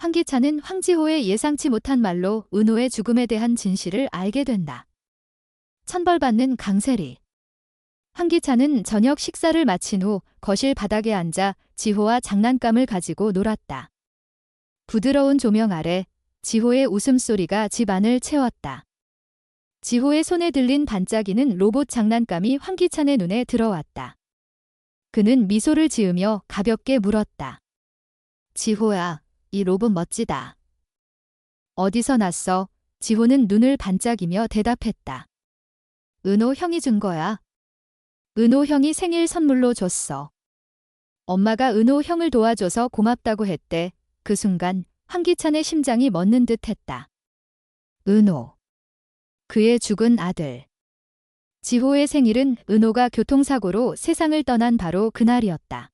황기찬은 황지호의 예상치 못한 말로 은호의 죽음에 대한 진실을 알게 된다. 천벌받는 강세리. 황기찬은 저녁 식사를 마친 후 거실 바닥에 앉아 지호와 장난감을 가지고 놀았다. 부드러운 조명 아래 지호의 웃음소리가 집 안을 채웠다. 지호의 손에 들린 반짝이는 로봇 장난감이 황기찬의 눈에 들어왔다. 그는 미소를 지으며 가볍게 물었다. 지호야, 이 로봇 멋지다. 어디서 났어? 지호는 눈을 반짝이며 대답했다. 은호 형이 준 거야. 은호 형이 생일 선물로 줬어. 엄마가 은호 형을 도와줘서 고맙다고 했대. 그 순간 황기찬의 심장이 멎는 듯 했다. 은호. 그의 죽은 아들. 지호의 생일은 은호가 교통사고로 세상을 떠난 바로 그날이었다.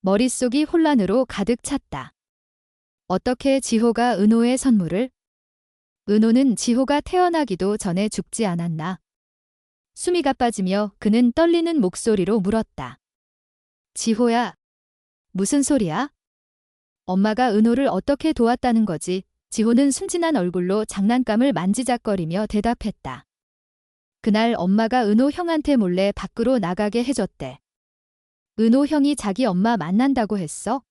머릿속이 혼란으로 가득 찼다. 어떻게 지호가 은호의 선물을? 은호는 지호가 태어나기도 전에 죽지 않았나? 숨이 가 빠지며 그는 떨리는 목소리로 물었다. 지호야. 무슨 소리야? 엄마가 은호를 어떻게 도왔다는 거지? 지호는 순진한 얼굴로 장난감을 만지작거리며 대답했다. 그날 엄마가 은호 형한테 몰래 밖으로 나가게 해줬대. 은호 형이 자기 엄마 만난다고 했어?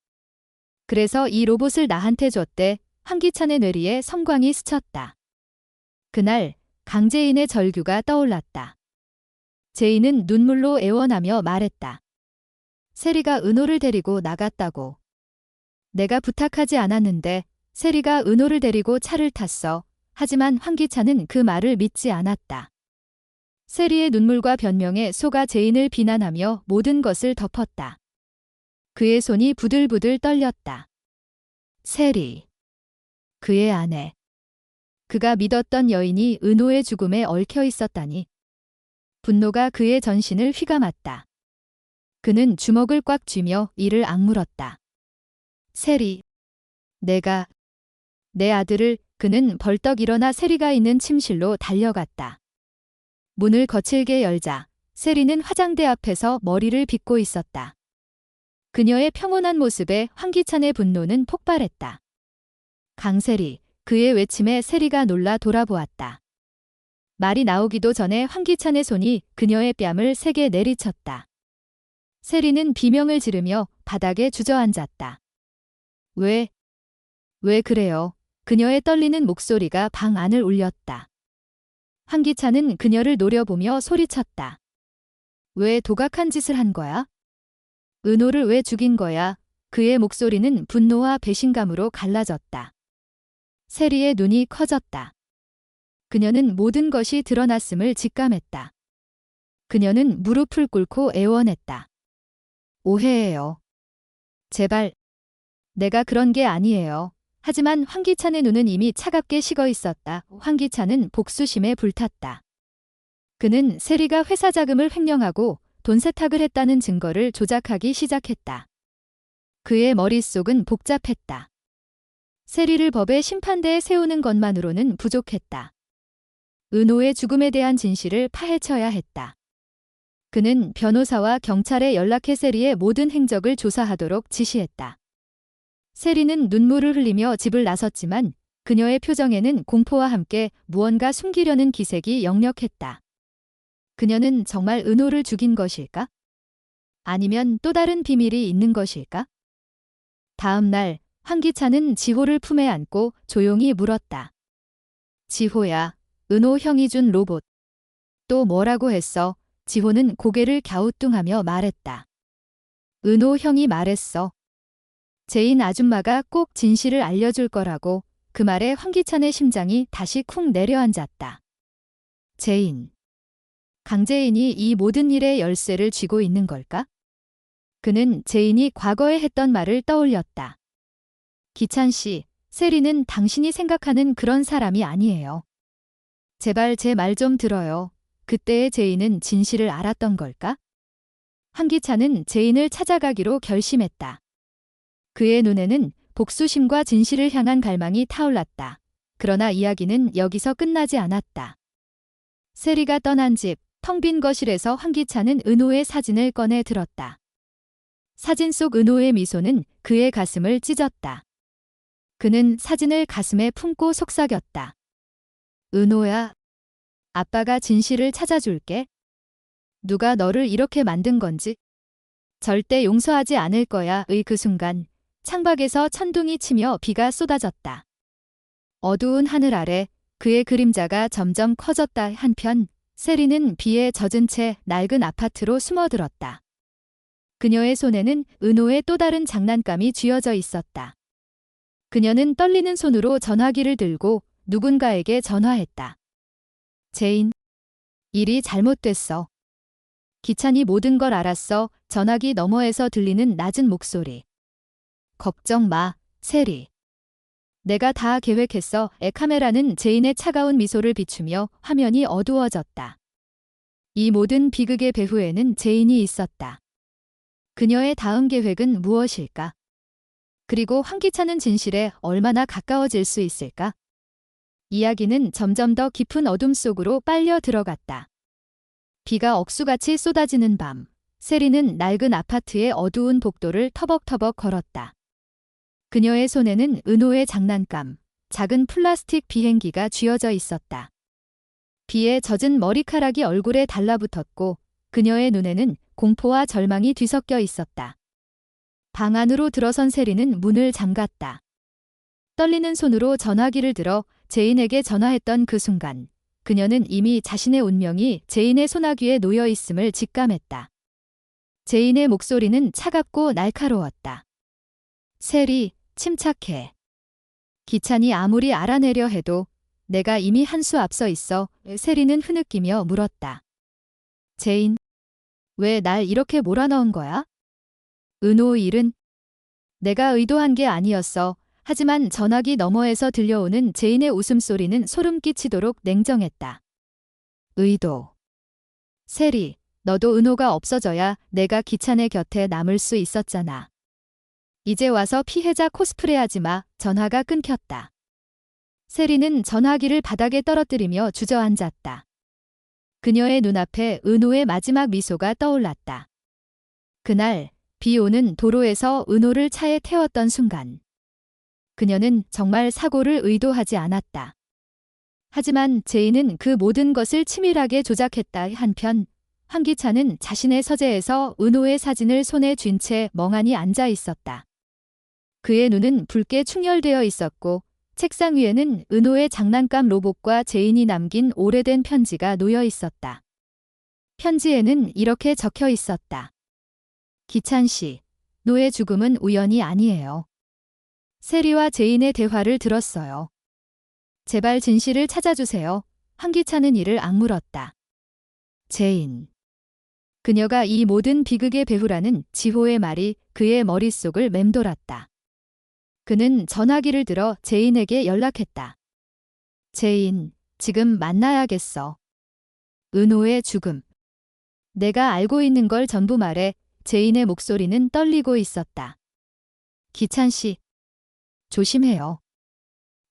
그래서 이 로봇을 나한테 줬대. 황기찬의 뇌리에 성광이 스쳤다. 그날 강재인의 절규가 떠올랐다. 제인은 눈물로 애원하며 말했다. 세리가 은호를 데리고 나갔다고. 내가 부탁하지 않았는데 세리가 은호를 데리고 차를 탔어. 하지만 황기찬은 그 말을 믿지 않았다. 세리의 눈물과 변명에 속아 제인을 비난하며 모든 것을 덮었다. 그의 손이 부들부들 떨렸다. 세리. 그의 아내. 그가 믿었던 여인이 은호의 죽음에 얽혀 있었다니. 분노가 그의 전신을 휘감았다. 그는 주먹을 꽉 쥐며 이를 악물었다. 세리. 내가. 내 아들을 그는 벌떡 일어나 세리가 있는 침실로 달려갔다. 문을 거칠게 열자 세리는 화장대 앞에서 머리를 빗고 있었다. 그녀의 평온한 모습에 황기찬의 분노는 폭발했다. 강세리, 그의 외침에 세리가 놀라 돌아보았다. 말이 나오기도 전에 황기찬의 손이 그녀의 뺨을 세게 내리쳤다. 세리는 비명을 지르며 바닥에 주저앉았다. 왜? 왜 그래요? 그녀의 떨리는 목소리가 방 안을 울렸다. 황기찬은 그녀를 노려보며 소리쳤다. 왜 도각한 짓을 한 거야? 은호를 왜 죽인 거야? 그의 목소리는 분노와 배신감으로 갈라졌다. 세리의 눈이 커졌다. 그녀는 모든 것이 드러났음을 직감했다. 그녀는 무릎을 꿇고 애원했다. 오해해요. 제발. 내가 그런 게 아니에요. 하지만 황기찬의 눈은 이미 차갑게 식어 있었다. 황기찬은 복수심에 불탔다. 그는 세리가 회사 자금을 횡령하고 돈 세탁을 했다는 증거를 조작하기 시작했다. 그의 머릿속은 복잡했다. 세리를 법의 심판대에 세우는 것만으로는 부족했다. 은호의 죽음에 대한 진실을 파헤쳐야 했다. 그는 변호사와 경찰에 연락해 세리의 모든 행적을 조사하도록 지시했다. 세리는 눈물을 흘리며 집을 나섰지만 그녀의 표정에는 공포와 함께 무언가 숨기려는 기색이 역력했다. 그녀는 정말 은호를 죽인 것일까? 아니면 또 다른 비밀이 있는 것일까? 다음 날 황기찬은 지호를 품에 안고 조용히 물었다. 지호야, 은호 형이 준 로봇. 또 뭐라고 했어? 지호는 고개를 갸우뚱하며 말했다. 은호 형이 말했어. 제인 아줌마가 꼭 진실을 알려줄 거라고 그 말에 황기찬의 심장이 다시 쿵 내려앉았다. 제인. 강재인이 이 모든 일의 열쇠를 쥐고 있는 걸까? 그는 제인이 과거에 했던 말을 떠올렸다. 기찬 씨, 세리는 당신이 생각하는 그런 사람이 아니에요. 제발 제 말 좀 들어요. 그때의 제인은 진실을 알았던 걸까? 한기찬은 제인을 찾아가기로 결심했다. 그의 눈에는 복수심과 진실을 향한 갈망이 타올랐다. 그러나 이야기는 여기서 끝나지 않았다. 세리가 떠난 집, 텅 빈 거실에서 황기찬은 은호의 사진을 꺼내 들었다. 사진 속 은호의 미소는 그의 가슴을 찢었다. 그는 사진을 가슴에 품고 속삭였다. 은호야. 아빠가 진실을 찾아줄게. 누가 너를 이렇게 만든 건지 절대 용서하지 않을 거야 의 그 순간 창밖에서 천둥이 치며 비가 쏟아졌다. 어두운 하늘 아래 그의 그림자가 점점 커졌다 한편 세리는 비에 젖은 채 낡은 아파트로 숨어들었다. 그녀의 손에는 은호의 또 다른 장난감이 쥐어져 있었다. 그녀는 떨리는 손으로 전화기를 들고 누군가에게 전화했다. 제인. 일이 잘못됐어. 기찬이 모든 걸 알았어. 전화기 너머에서 들리는 낮은 목소리. 걱정 마, 세리. 내가 다 계획했어. 에 카메라는 제인의 차가운 미소를 비추며 화면이 어두워졌다. 이 모든 비극의 배후에는 제인이 있었다. 그녀의 다음 계획은 무엇일까? 그리고 환기차는 진실에 얼마나 가까워질 수 있을까? 이야기는 점점 더 깊은 어둠 속으로 빨려 들어갔다. 비가 억수같이 쏟아지는 밤, 세리는 낡은 아파트의 어두운 복도를 터벅터벅 걸었다. 그녀의 손에는 은호의 장난감, 작은 플라스틱 비행기가 쥐어져 있었다. 비에 젖은 머리카락이 얼굴에 달라붙었고 그녀의 눈에는 공포와 절망이 뒤섞여 있었다. 방 안으로 들어선 세리는 문을 잠갔다. 떨리는 손으로 전화기를 들어 제인에게 전화했던 그 순간 그녀는 이미 자신의 운명이 제인의 소나귀에 놓여 있음을 직감했다. 제인의 목소리는 차갑고 날카로웠다. 세리, 침착해. 기찬이 아무리 알아내려 해도 내가 이미 한 수 앞서 있어. 세리는 흐느끼며 물었다. 제인, 왜 날 이렇게 몰아넣은 거야? 은호 일은 내가 의도한 게 아니었어. 하지만 전화기 너머에서 들려오는 제인의 웃음소리는 소름 끼치도록 냉정했다. 의도. 세리, 너도 은호가 없어져야 내가 기찬의 곁에 남을 수 있었잖아. 이제 와서 피해자 코스프레 하지 마. 전화가 끊겼다. 세리는 전화기를 바닥에 떨어뜨리며 주저앉았다. 그녀의 눈앞에 은호의 마지막 미소가 떠올랐다. 그날 비 오는 도로에서 은호를 차에 태웠던 순간 그녀는 정말 사고를 의도하지 않았다. 하지만 제인은 그 모든 것을 치밀하게 조작했다 한편 황기찬은 자신의 서재에서 은호의 사진을 손에 쥔 채 멍하니 앉아 있었다. 그의 눈은 붉게 충혈되어 있었고 책상 위에는 은호의 장난감 로봇과 제인이 남긴 오래된 편지가 놓여 있었다. 편지에는 이렇게 적혀 있었다. 기찬 씨, 노의 죽음은 우연이 아니에요. 세리와 제인의 대화를 들었어요. 제발 진실을 찾아주세요. 황기찬은 이를 악물었다. 제인. 그녀가 이 모든 비극의 배후라는 지호의 말이 그의 머릿속을 맴돌았다. 그는 전화기를 들어 제인에게 연락했다. 제인, 지금 만나야겠어. 은호의 죽음. 내가 알고 있는 걸 전부 말해 제인의 목소리는 떨리고 있었다. 기찬 씨. 조심해요.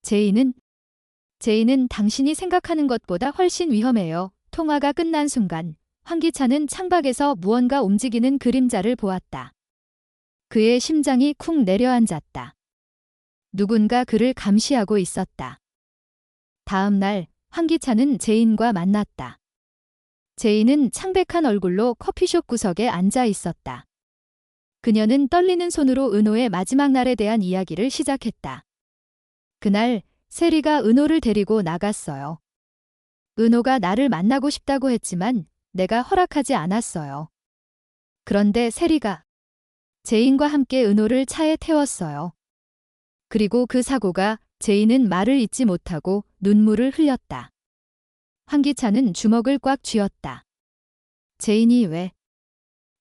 제인은 제인은 당신이 생각하는 것보다 훨씬 위험해요. 통화가 끝난 순간 황기찬은 창밖에서 무언가 움직이는 그림자를 보았다. 그의 심장이 쿵 내려앉았다. 누군가 그를 감시하고 있었다. 다음 날 황기찬은 제인과 만났다. 제인은 창백한 얼굴로 커피숍 구석에 앉아 있었다. 그녀는 떨리는 손으로 은호의 마지막 날에 대한 이야기를 시작했다. 그날 세리가 은호를 데리고 나갔어요. 은호가 나를 만나고 싶다고 했지만 내가 허락하지 않았어요. 그런데 세리가 제인과 함께 은호를 차에 태웠어요. 그리고 그 사고가 제인은 말을 잇지 못하고 눈물을 흘렸다. 황기찬은 주먹을 꽉 쥐었다. 제인이 왜?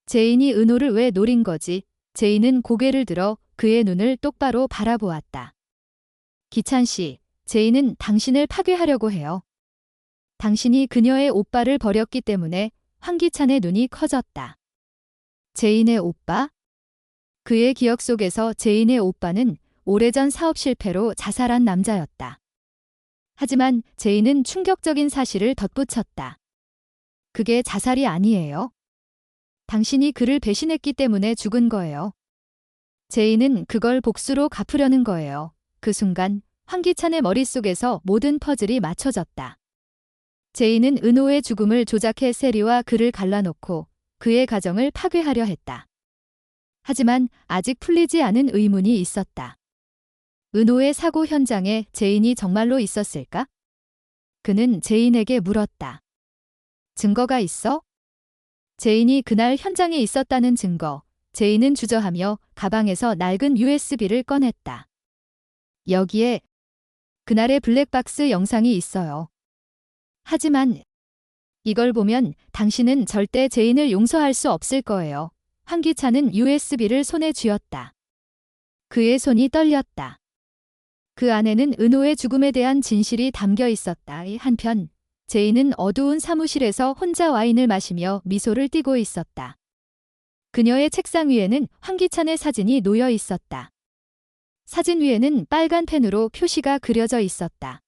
제인이 은호를 왜 노린 거지? 제인은 고개를 들어 그의 눈을 똑바로 바라보았다. 기찬 씨, 제인은 당신을 파괴하려고 해요. 당신이 그녀의 오빠를 버렸기 때문에 황기찬의 눈이 커졌다. 제인의 오빠? 그의 기억 속에서 제인의 오빠는 오래전 사업 실패로 자살한 남자였다. 하지만 제인은 충격적인 사실을 덧붙였다. 그게 자살이 아니에요. 당신이 그를 배신했기 때문에 죽은 거예요. 제인은 그걸 복수로 갚으려는 거예요. 그 순간 황기찬의 머릿속에서 모든 퍼즐이 맞춰졌다. 제인은 은호의 죽음을 조작해 세리와 그를 갈라놓고 그의 가정을 파괴하려 했다. 하지만 아직 풀리지 않은 의문이 있었다. 은호의 사고 현장에 제인이 정말로 있었을까? 그는 제인에게 물었다. 증거가 있어? 제인이 그날 현장에 있었다는 증거. 제인은 주저하며 가방에서 낡은 USB를 꺼냈다. 여기에 그날의 블랙박스 영상이 있어요. 하지만 이걸 보면 당신은 절대 제인을 용서할 수 없을 거예요. 황기찬은 USB를 손에 쥐었다. 그의 손이 떨렸다. 그 안에는 은호의 죽음에 대한 진실이 담겨 있었다. 한편 제인은 어두운 사무실에서 혼자 와인을 마시며 미소를 띠고 있었다. 그녀의 책상 위에는 황기찬의 사진이 놓여 있었다. 사진 위에는 빨간 펜으로 표시가 그려져 있었다.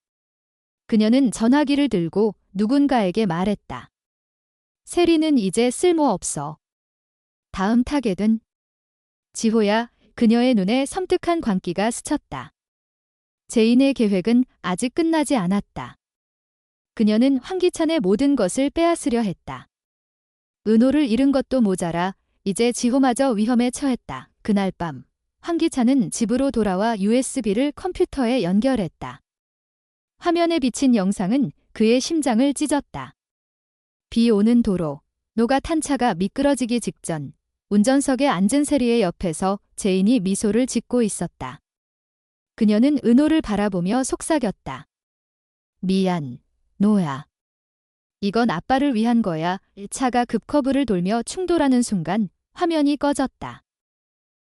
그녀는 전화기를 들고 누군가에게 말했다. 세리는 이제 쓸모없어. 다음 타겟은 지호야 그녀의 눈에 섬뜩한 광기가 스쳤다. 제인의 계획은 아직 끝나지 않았다. 그녀는 황기찬의 모든 것을 빼앗으려 했다. 은호를 잃은 것도 모자라 이제 지호마저 위험에 처했다. 그날 밤 황기찬은 집으로 돌아와 USB를 컴퓨터에 연결했다. 화면에 비친 영상은 그의 심장을 찢었다. 비 오는 도로, 노가 탄 차가 미끄러지기 직전 운전석에 앉은 세리의 옆에서 제인이 미소를 짓고 있었다. 그녀는 은호를 바라보며 속삭였다. 미안, 노야. 이건 아빠를 위한 거야. 차가 급커브를 돌며 충돌하는 순간 화면이 꺼졌다.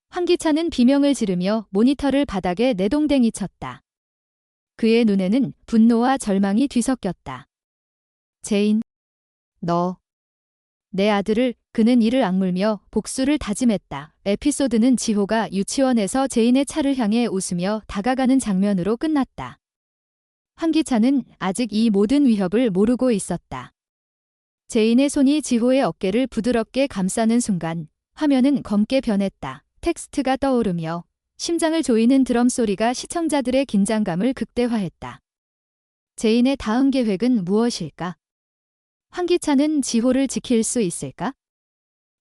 황기찬은 비명을 지르며 모니터를 바닥에 내동댕이 쳤다. 그의 눈에는 분노와 절망이 뒤섞였다. 제인, 너. 내 아들을 그는 이를 악물며 복수를 다짐했다. 에피소드는 지호가 유치원에서 제인의 차를 향해 웃으며 다가가는 장면으로 끝났다. 황기찬은 아직 이 모든 위협을 모르고 있었다. 제인의 손이 지호의 어깨를 부드럽게 감싸는 순간 화면은 검게 변했다. 텍스트가 떠오르며 심장을 조이는 드럼 소리가 시청자들의 긴장감을 극대화했다. 제인의 다음 계획은 무엇일까? 황기찬은 지호를 지킬 수 있을까?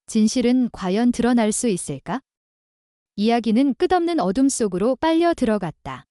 진실은 과연 드러날 수 있을까? 이야기는 끝없는 어둠 속으로 빨려 들어갔다.